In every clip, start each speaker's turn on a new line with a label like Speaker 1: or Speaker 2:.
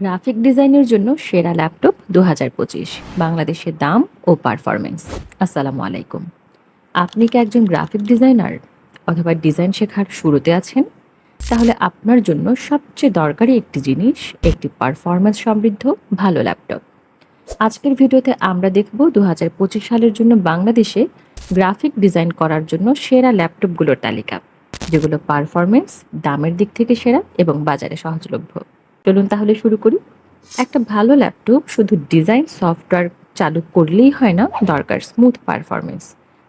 Speaker 1: Graphic ডিজাইনের জন্য সেরা ল্যাপটপ দু হাজার পঁচিশ। বাংলাদেশের দাম ও পারফরমেন্স আসসালামু আলাইকুম। আপনি কি একজন গ্রাফিক ডিজাইনার অথবা ডিজাইন শেখার শুরুতে আছেন? তাহলে আপনার জন্য সবচেয়ে দরকারি একটি জিনিস, একটি পারফরমেন্স সমৃদ্ধ, ভালো ল্যাপটপ। আজকের ভিডিওতে আমরা দেখব দু হাজার পঁচিশ সালের জন্য বাংলাদেশে গ্রাফিক ডিজাইন করার জন্য সেরা ল্যাপটপগুলোর তালিকা, যেগুলো পারফরমেন্স দামের দিক থেকে সেরা এবং বাজারে সহজলভ্য। চলুন তাহলে শুরু করি। একটা ভালো ল্যাপটপ শুধু ডিজাইন সফটওয়্যার চালু করলেই হয় না, দরকার স্মুথ পারফরমেন্স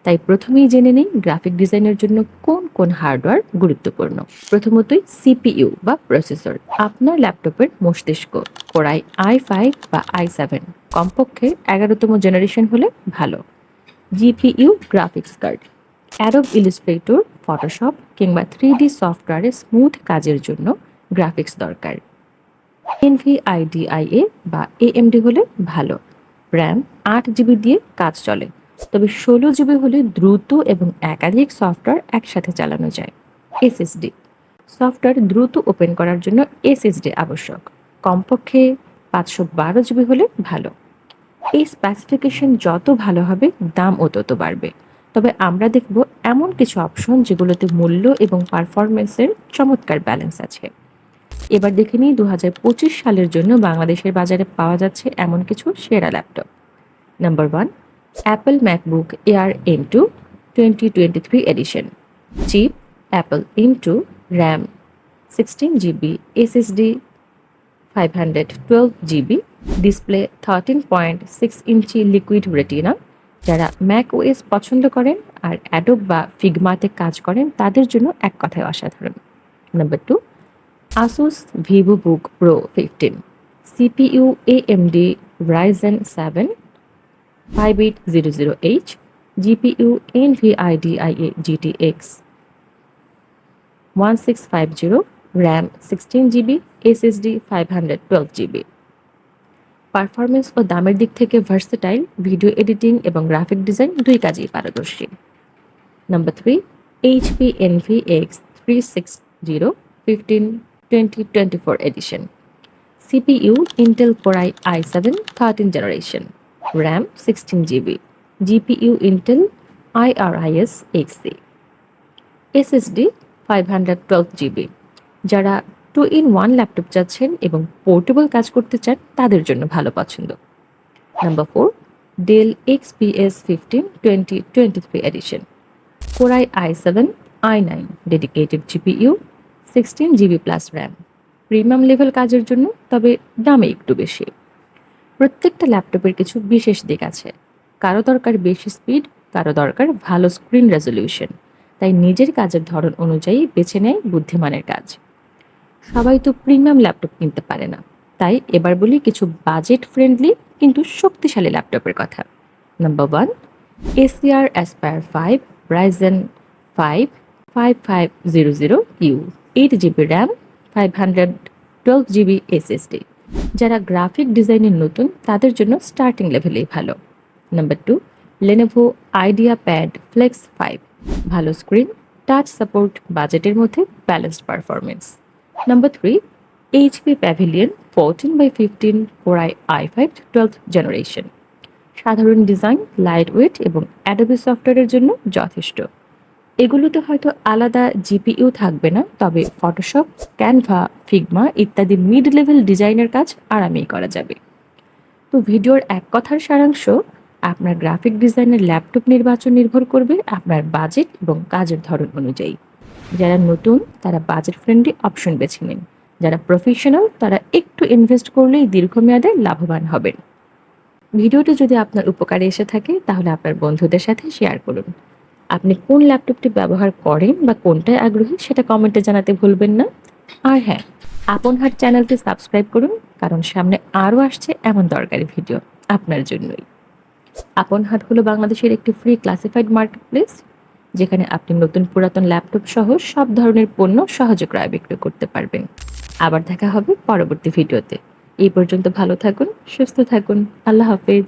Speaker 1: তাই প্রথমেই জেনে নিই গ্রাফিক ডিজাইনের জন্য কোন কোন হার্ডওয়্যার গুরুত্বপূর্ণ। প্রথমতই সিপিইউ বা প্রসেসর আপনার ল্যাপটপের মস্তিষ্ক কোরাই আই ফাইভ বা আই সেভেন কমপক্ষে এগারোতম জেনারেশন হলে ভালো। GPU graphics card Adobe Illustrator Photoshop কিংবা থ্রি সফটওয়্যারে স্মুথ কাজের জন্য গ্রাফিক্স দরকার। এনভিআইডিআইএ বা এএমডি হলে ভালো। র্যাম আট জিবি দিয়ে কাজ চলে, তবে ষোলো জিবি হলে দ্রুত এবং একাধিক সফটওয়্যার একসাথে চালানো যায়। এসএসডি, সফটওয়্যার দ্রুত ওপেন করার জন্য এসএসডি আবশ্যক। কমপক্ষে পাঁচশো বারো জিবি হলে ভালো। এই স্পেসিফিকেশন যত ভালো হবে দামও তত বাড়বে। তবে আমরা দেখব এমন কিছু অপশন যেগুলোতে মূল্য এবং পারফরমেন্সের চমৎকার ব্যালেন্স আছে। এবার দেখে নিই দু হাজার পঁচিশ সালের জন্য বাংলাদেশের বাজারে পাওয়া যাচ্ছে এমন কিছু সেরা laptop. Number one Apple MacBook Air M two twenty twenty three edition chip Apple M two RAM sixteen GB SSD five hundred twelve GB display thirteen point six inch liquid Retina যারা Mac OS পছন্দ করেন আর Adobe বা ফিগমাতে কাজ করেন, তাদের জন্য এক কথায় অসাধারণ। Number two Asus Vivobook Pro fifteen CPU AMD Ryzen seven five eight zero zero H GPU NVIDIA GTX one six five zero RAM sixteen GB SSD five hundred twelve GB performance ও দামের দিক থেকে versatile video editing এবং graphic design দুই কাজেই পারদর্শী। Number three HP Envy X three six zero fifteen twenty twenty four edition CPU Intel core i seven thirteen generation RAM sixteen GB GPU Intel Iris HC SSD five hundred twelve GB যারা two in one laptop চাচ্ছেন এবং portable কাজ করতে চান, তাদের জন্য ভালো পছন্দ। Number four Dell XPS fifteen twenty twenty three edition core i seven i nine dedicated GPU sixteen GB plus RAM premium level কাজের জন্য, তবে দামে একটু বেশি। প্রত্যেকটা ল্যাপটপের কিছু বিশেষ দিক আছে। কারও দরকার বেশি স্পিড কারও দরকার ভালো স্ক্রিন রেজলিউশন তাই নিজের কাজের ধরন অনুযায়ী বেছে নেয় বুদ্ধিমানের কাজ। সবাই তো প্রিমিয়াম ল্যাপটপ কিনতে পারে না। তাই এবার বলি কিছু বাজেট ফ্রেন্ডলি কিন্তু শক্তিশালী ল্যাপটপের কথা। Number one Acer Aspire five Ryzen five five five zero zero U eight GB RAM five hundred twelve GB SSD যারা গ্রাফিক ডিজাইনের নতুন, তাদের জন্য স্টার্টিং লেভেলেই ভালো। Number two Lenovo IdeaPad flex five ভালো স্ক্রিন টাচ সাপোর্ট বাজেটের মধ্যে balanced performance number three HP Pavilion fourteen by fifteen core i five twelve generation সাধারণ ডিজাইন লাইট ওয়েট এবং অ্যাডোবি সফটওয়্যারের জন্য যথেষ্ট। এগুলোতে হয়তো আলাদা জিপিইউ থাকবে না, তবে ফটোশপ ক্যানভা ফিগমা ইত্যাদি মিড লেভেল ডিজাইনের কাজ আরামেই করা যাবে। তো ভিডিওর এক কথার সারাংশ, আপনার গ্রাফিক ডিজাইনের ল্যাপটপ নির্বাচন নির্ভর করবে আপনার বাজেট এবং কাজের ধরন অনুযায়ী। যারা নতুন, তারা বাজেট ফ্রেন্ডলি অপশন বেছে নিন। যারা প্রফেশনাল তারা একটু ইনভেস্ট করলেই দীর্ঘমেয়াদে লাভবান হবেন। ভিডিওটি যদি আপনার উপকারে এসে থাকে, তাহলে আপনার বন্ধুদের সাথে শেয়ার করুন। আপনি কোন ল্যাপটপটি ব্যবহার করেন বা কোনটায় আগ্রহী সেটা কমেন্টে জানাতে ভুলবেন না। আর হ্যাঁ আপন হাট চ্যানেলটি সাবস্ক্রাইব করুন, কারণ সামনে আরও আসছে এমন দরকারি ভিডিও আপনার জন্যই। আপন হাট হলো বাংলাদেশের একটি ফ্রি ক্লাসিফাইড মার্কেট প্লেস যেখানে আপনি নতুন পুরাতন ল্যাপটপ সহ সব ধরনের পণ্য সহজে ক্রয় বিক্রয় করতে পারবেন। আবার দেখা হবে পরবর্তী ভিডিওতে এই পর্যন্ত ভালো থাকুন, সুস্থ থাকুন, আল্লাহ হাফেজ।